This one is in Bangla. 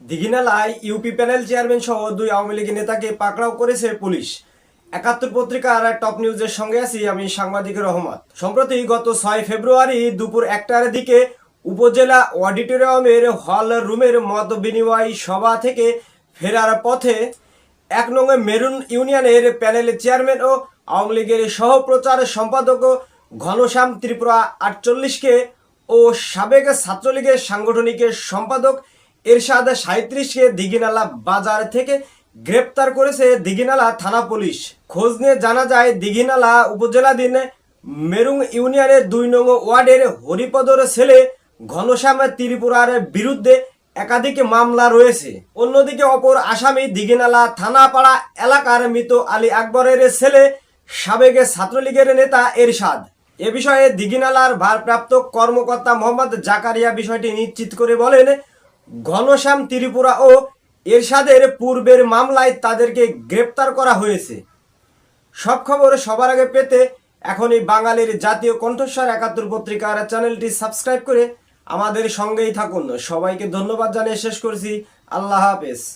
দিঘিনালায় ইউপি প্যানেল চেয়ারম্যান সহ দুই আওয়ামী লীগের নেতাকে পাকড়াও করেছে পুলিশ। একাত্তর পত্রিকার টপ নিউজের সঙ্গে আছি আমি সাংবাদিক রহমত। সম্প্রতি গত ছয় ফেব্রুয়ারি দুপুর একটার দিকে উপজেলা অডিটোরিয়ামের হল রুমের মত বিনিময় সভা থেকে ফেরার পথে এক নং মেরুন ইউনিয়নের প্যানেলের চেয়ারম্যান ও আওয়ামী লীগের সহপ্রচার সম্পাদক ঘনশ্যাম ত্রিপুরা আটচল্লিশকে ও সাবেক ছাত্রলীগের সাংগঠনিক সম্পাদক এরশাদ সাঁত্রিশকে দিঘিনালা বাজার থেকে গ্রেপ্তার করেছে দিঘিনালা থানা পুলিশ। খোঁজ নিয়ে জানা যায়, দিঘিনালা উপজেলাধীন মেরুং ইউনিয়নের দুই নং ওয়ার্ডের হরিপদর ছেলে ঘনশ্যাম ত্রিপুরার বিরুদ্ধে একাধিক মামলা রয়েছে। অন্যদিকে অপর আসামি দিঘিনালা থানাপাড়া এলাকার মৃত আলী আকবরের ছেলে সাবেক ছাত্রলীগের নেতা এরশাদ। এ বিষয়ে দিঘিনালার ভারপ্রাপ্ত কর্মকর্তা মোহাম্মদ জাকারিয়া বিষয়টি নিশ্চিত করে বলেন ঘনশ্যাম ত্রিপুরা ও এরশাদের পূর্বের মামলায় তাদেরকে গ্রেপ্তার করা হয়েছে। সব খবর সবার আগে পেতে এখনই বাঙালির জাতীয় কণ্ঠস্বর একাত্তর পত্রিকার চ্যানেলটি সাবস্ক্রাইব করে আমাদের সঙ্গেই থাকুন। সবাইকে ধন্যবাদ জানিয়ে শেষ করছি। আল্লাহ হাফেজ।